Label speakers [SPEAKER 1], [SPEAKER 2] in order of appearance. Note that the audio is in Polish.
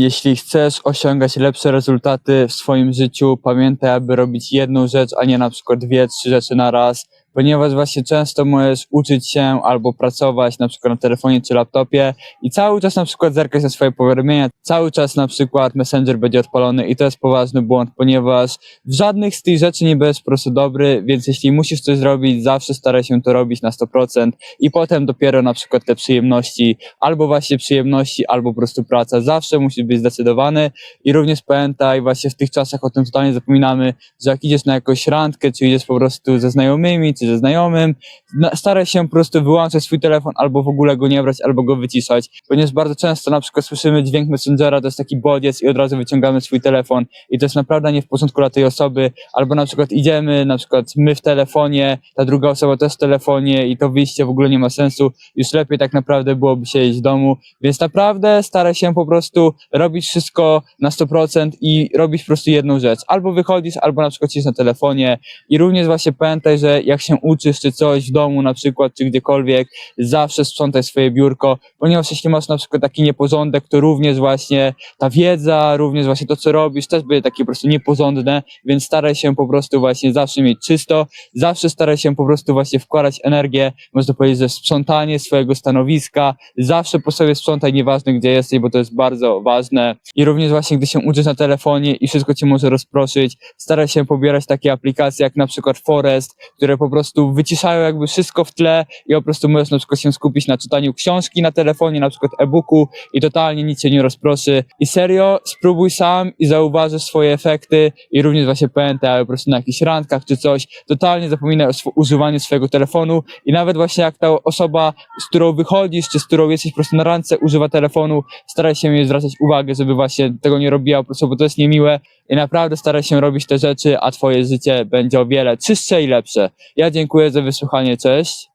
[SPEAKER 1] Jeśli chcesz osiągać lepsze rezultaty w swoim życiu, pamiętaj, aby robić jedną rzecz, a nie na przykład dwie, trzy rzeczy na raz, ponieważ właśnie często możesz uczyć się albo pracować na przykład na telefonie czy laptopie i cały czas na przykład zerkać na swoje powiadomienia, cały czas na przykład Messenger będzie odpalony i to jest poważny błąd, ponieważ w żadnych z tych rzeczy nie będziesz po prostu dobry, więc jeśli musisz coś zrobić, zawsze staraj się to robić na 100% i potem dopiero na przykład te przyjemności, albo właśnie przyjemności, albo po prostu praca, zawsze musisz być zdecydowany i również pamiętaj, właśnie w tych czasach o tym totalnie zapominamy, że jak idziesz na jakąś randkę, czy idziesz po prostu ze znajomymi, ze znajomym, na- staraj się po prostu wyłączać swój telefon, albo w ogóle go nie brać, albo go wyciszać, ponieważ bardzo często na przykład słyszymy dźwięk Messengera, to jest taki bodziec i od razu wyciągamy swój telefon i to jest naprawdę nie w porządku dla tej osoby, albo na przykład idziemy, na przykład my w telefonie, ta druga osoba też w telefonie i to wyjście w ogóle nie ma sensu, już lepiej tak naprawdę byłoby siedzieć w domu, więc naprawdę staraj się po prostu robić wszystko na 100% i robić po prostu jedną rzecz. Albo wychodzisz, albo na przykład siedzisz na telefonie. I również właśnie pamiętaj, że jak się uczysz czy coś w domu na przykład, czy gdziekolwiek, zawsze sprzątaj swoje biurko, ponieważ jeśli masz na przykład taki nieporządek, to również właśnie ta wiedza, również właśnie to, co robisz, też będzie takie po prostu nieporządne, więc staraj się po prostu właśnie zawsze mieć czysto, zawsze staraj się po prostu właśnie wkładać energię, można powiedzieć, że sprzątanie swojego stanowiska, zawsze po sobie sprzątaj, nieważne gdzie jesteś, bo to jest bardzo ważne. I również właśnie, gdy się uczysz na telefonie i wszystko cię może rozproszyć, staraj się pobierać takie aplikacje jak na przykład Forest, które po prostu wyciszają jakby wszystko w tle i po prostu możesz na przykład się skupić na czytaniu książki na telefonie, na przykład e-booku i totalnie nic cię nie rozproszy. I serio, spróbuj sam i zauważysz swoje efekty i również właśnie pamiętaj, ale po prostu na jakichś randkach czy coś, totalnie zapominaj o sw- używaniu swojego telefonu i nawet właśnie jak ta osoba, z którą wychodzisz, czy z którą jesteś po prostu na randce, używa telefonu, staraj się jej zwracać uwagę, żeby właśnie tego nie robiła po prostu, bo to jest niemiłe i naprawdę staraj się robić te rzeczy, a twoje życie będzie o wiele czystsze i lepsze. Ja dziękuję za wysłuchanie, cześć.